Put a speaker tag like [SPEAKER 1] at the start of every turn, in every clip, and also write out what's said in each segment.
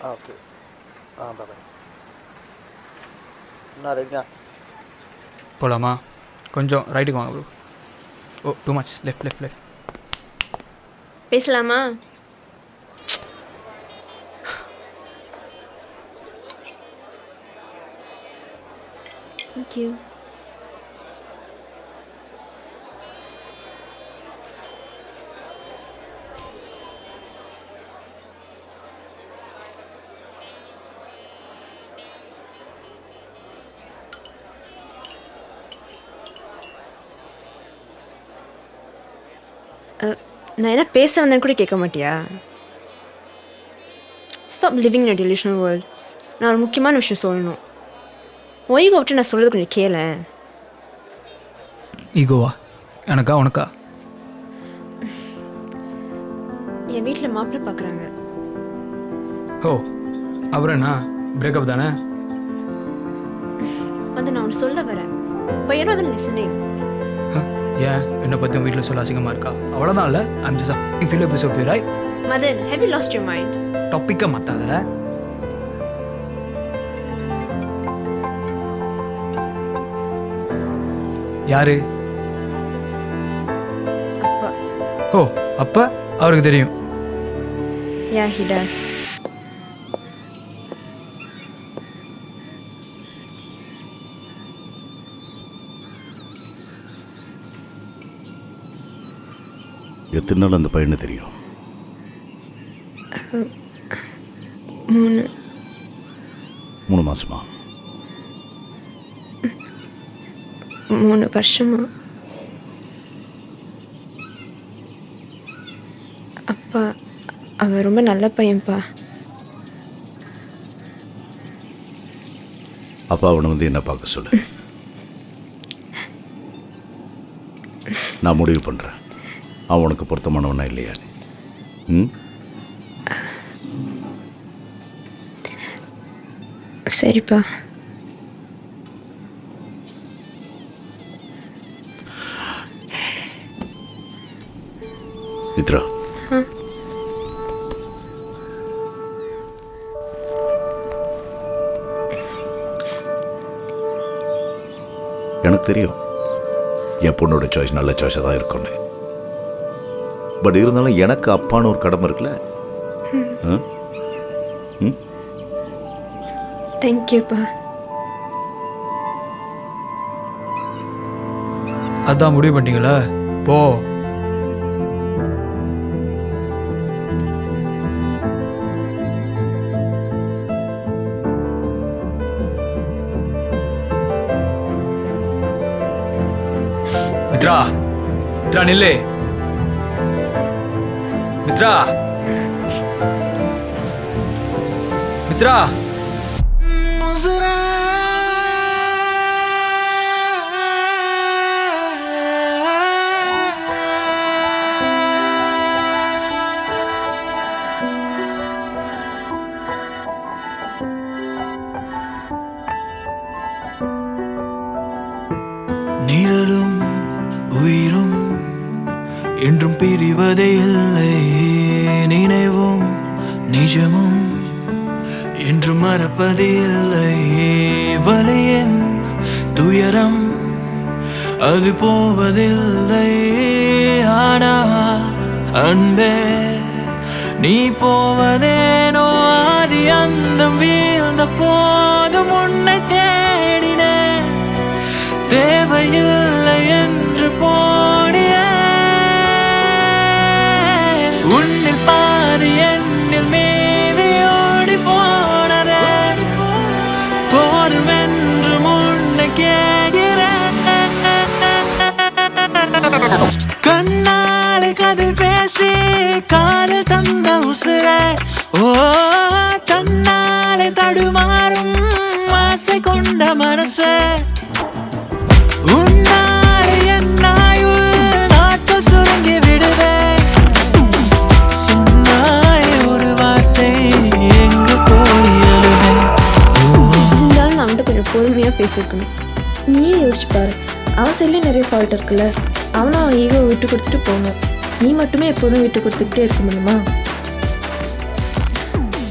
[SPEAKER 1] ஆ okay. ஆ பாய் என்ன ரெடியா
[SPEAKER 2] போகலாமா கொஞ்சம் ரைட்டுக்கு வாங்க bro oh too much left left left
[SPEAKER 3] பேசலாமா? தேங்க்யூ நான் என்ன பேச வந்தேன்னு கூட கேட்க மாட்டியா? Stop living in delusional world நான் ஒரு முக்கியமான விஷயம் சொல்லணும். ஒய்கோ விட்டு நான் சொல்கிறது கொஞ்சம் கேளேன்
[SPEAKER 2] ஈகோவா? எனக்கா உனக்கா?
[SPEAKER 3] என் வீட்டில் மாப்பிள்ளை பார்க்குறாங்க
[SPEAKER 2] ஓ அப்புறம் என்ன? பிரேக்கப் தானே?
[SPEAKER 3] வந்து நான் ஒன்று சொல்ல வரேன். பையனும் அவன் லிசனிங்
[SPEAKER 2] ஏன்? என்னை உங்கள் வீட்டில் சொல்ல அசிங்கமாக இருக்கா? அவ்வளோதான் இல்லை. I'm just feel episode feel right
[SPEAKER 3] Madan have you lost your mind
[SPEAKER 2] டாப்பிக்கை மாற்றாத யாரு? ஓ அப்போ? அவருக்கு தெரியும்.
[SPEAKER 3] யா ஹி டஸ்
[SPEAKER 4] நாள் அந்த பையனை தெரியும்.
[SPEAKER 3] மூணு.
[SPEAKER 4] மூணு மாசமா?
[SPEAKER 3] மூணு வருஷமா? அப்பா அவன் ரொம்ப நல்ல பையன்ப்பா
[SPEAKER 4] அப்பா அவனை வந்து என்ன பார்க்க சொல்லு? நான் முடிவு பண்ணுறேன் அவன் உனக்கு பொருத்தமானவனா இல்லையா ம்?
[SPEAKER 3] சரிப்பா.
[SPEAKER 4] மித்ரா எனக்கு தெரியும். என் பொண்ணோட சாய்ஸ் நல்ல சாய்ஸாக தான் இருக்கும்னு. பட் இருந்தாலும் எனக்கு அப்பான்னு ஒரு கடமை இருக்குல்ல?
[SPEAKER 3] தேங்க்யூப்பா
[SPEAKER 2] அதான் முடிவு பண்ணிட்டீங்களா? போ. மித்ரா மித்ரா நில்லு. மித்ரா. மித்ரா.
[SPEAKER 5] நிழலும் உயிரும் என்றும் பிரிவதே இல்லை. நினைவும் நிஜமும் என்றும் மறப்பதே இல்லை. வலியின் துயரம் அது போவதில்லை. ஆனா அன்பே நீ போவதேனோ? ஆதி அந்தம் வீழ்ந்த போதும் உன்னை தே கண்ணாலை கதை பேசி காலில் தந்த உசுர. ஓ தன்னாலே தடுமாறும் ஆசை கொண்ட மனசே. உன்னாலே என் ஆயுள் நாட்கள் சுருங்கி விடுதே. சொன்னாய் ஒரு வார்த்தை எங்கு போய்
[SPEAKER 3] இருந்தாலும் வந்து கொஞ்சம் பொறுமையாக பேசியிருக்கணும். நீயே யோசிச்சு பாரு அவன் சைட்லேயும் நிறைய ஃபால்ட் இருக்குல்ல. அவனும் அவன் ஈகோ விட்டு கொடுத்துட்டு போகணும் நீ மட்டுமே எப்போதும் விட்டு கொடுத்துக்கிட்டே இருக்க முடியுமா?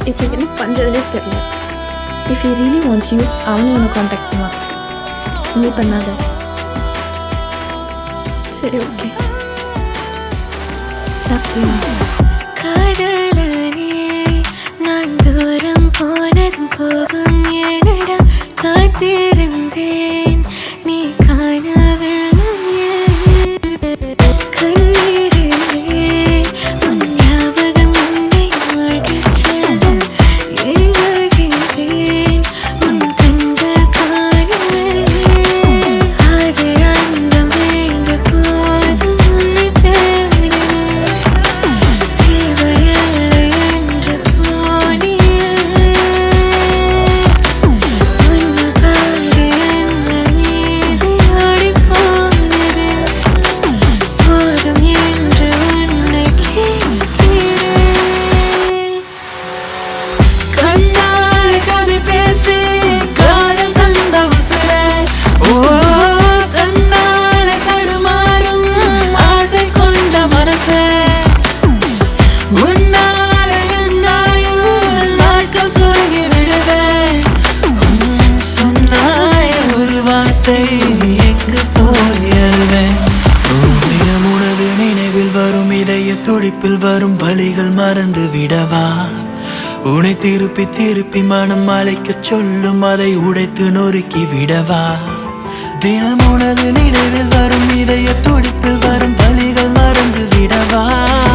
[SPEAKER 3] இப்போ என்ன பண்ணுறதுனே தெரியல. If you really wants you அவனும் உன்னை காண்டாக்ட் பண்ணுவான். நீ பண்ணாத. சரி ஓகே
[SPEAKER 6] காதலனே நான் தூரம் போனதும் கோபம் ஏனடா காத்திருந்தேன். நீ காணவில்லை
[SPEAKER 5] துடிப்பில் வரும் வழிகள் மறந்து விடவா? உனை திருப்பி திருப்பி மனம் அழைக்க சொல்லும் அதை உடைத்து நொறுக்கி விடவா? தினம் உனது நினைவில் வரும் இதய துடிப்பில் வரும் வழிகள் மறந்து விடவா?